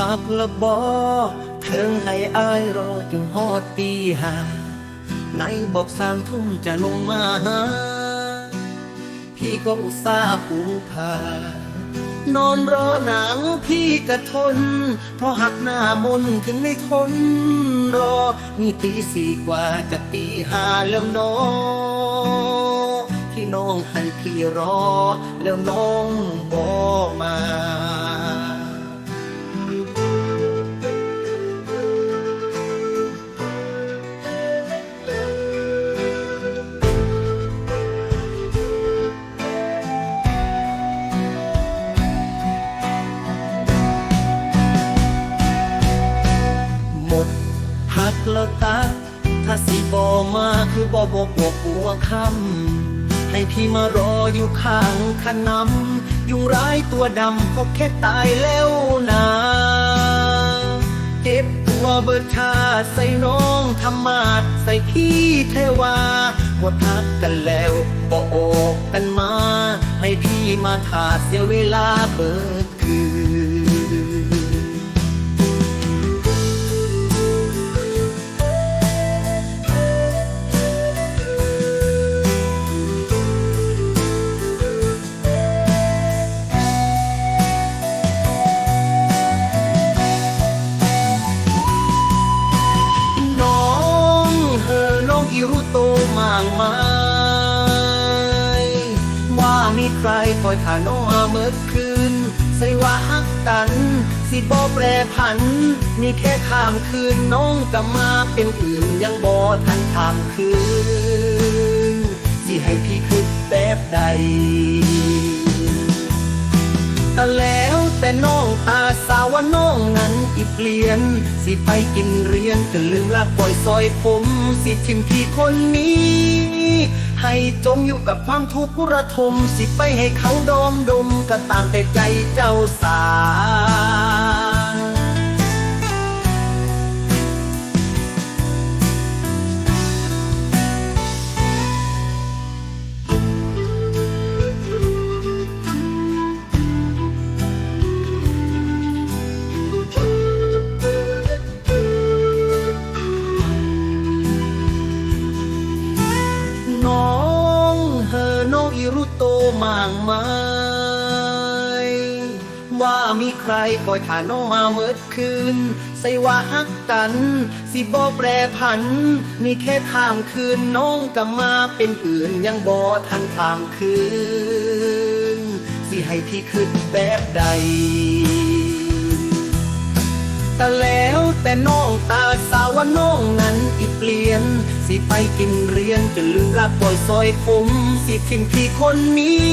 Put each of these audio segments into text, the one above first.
หักละบอเทิงให้อายรอจนฮอดปีหาในบอกสางทุ่มจะลงมาหาพี่ก็อุตส่าห์ผูกผ้านอนรอหนาวพี่กระทน เพราะหักหน้ามนถึงไม่ทนรอ นี่ตีสี่กว่าจะตีห้าแล้วน้อที่น้องให้พี่รอ แล้วน้องบอมา ถ้าสิบอมาคือบ่บอกบอกปัวคำให้พี่มารออยู่ข้างขนำยุงร้ายตัวดำก็แค่ตายแล้วนะเจ็บตัวเบิดชาใส่น้องธรรมาดใส่พี่เทวาว่าพักกันแล้วก็โอกกันมา ให้พี่มาถาเสียเวลาเบิด รุโตมากมายว่ามีใครคอยขาน้องมาเมื่อคืนใส่ว่าฮักกัน สิบอแปรผัน มีแค่ข้ามคืนน้องกลับมาเป็นอื่นยังบอทันทามคืน สิให้พี่คือแบบใดแต่แล้ว แต่น้องตาสาว่าน้องนั้นอีเปลี่ยน สิไปกินเรียนจะลืมรักปล่อยซอยผม สิทิมพี่คนนี้ ให้จมอยู่กับความทุกข์ระทม สิไปให้เขาดอมดมก็ตามแต่ใจเจ้าสา มางไม้ว่ามีใครคอยถ่าน้องมาเมื่อคืน ใส่ว่าฮักกัน สิบอแปรผัน มีแค่ทางคืนน้องกลับมาเป็นอื่นยังบอทันทางคืน สิให้พี่คืนแบบใดแต่แล้วแต่น้องตาสาวว่าน้องนั้นอีปลี ไปกินเรียนจนลืมรักปล่อยซอยผมสิทิ้งพี่คนนี้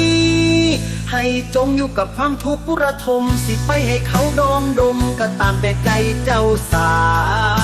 ให้จมอยู่กับความทุกข์ระทม สิไปให้เขาดองดมก็ตามแต่ใจเจ้าสาว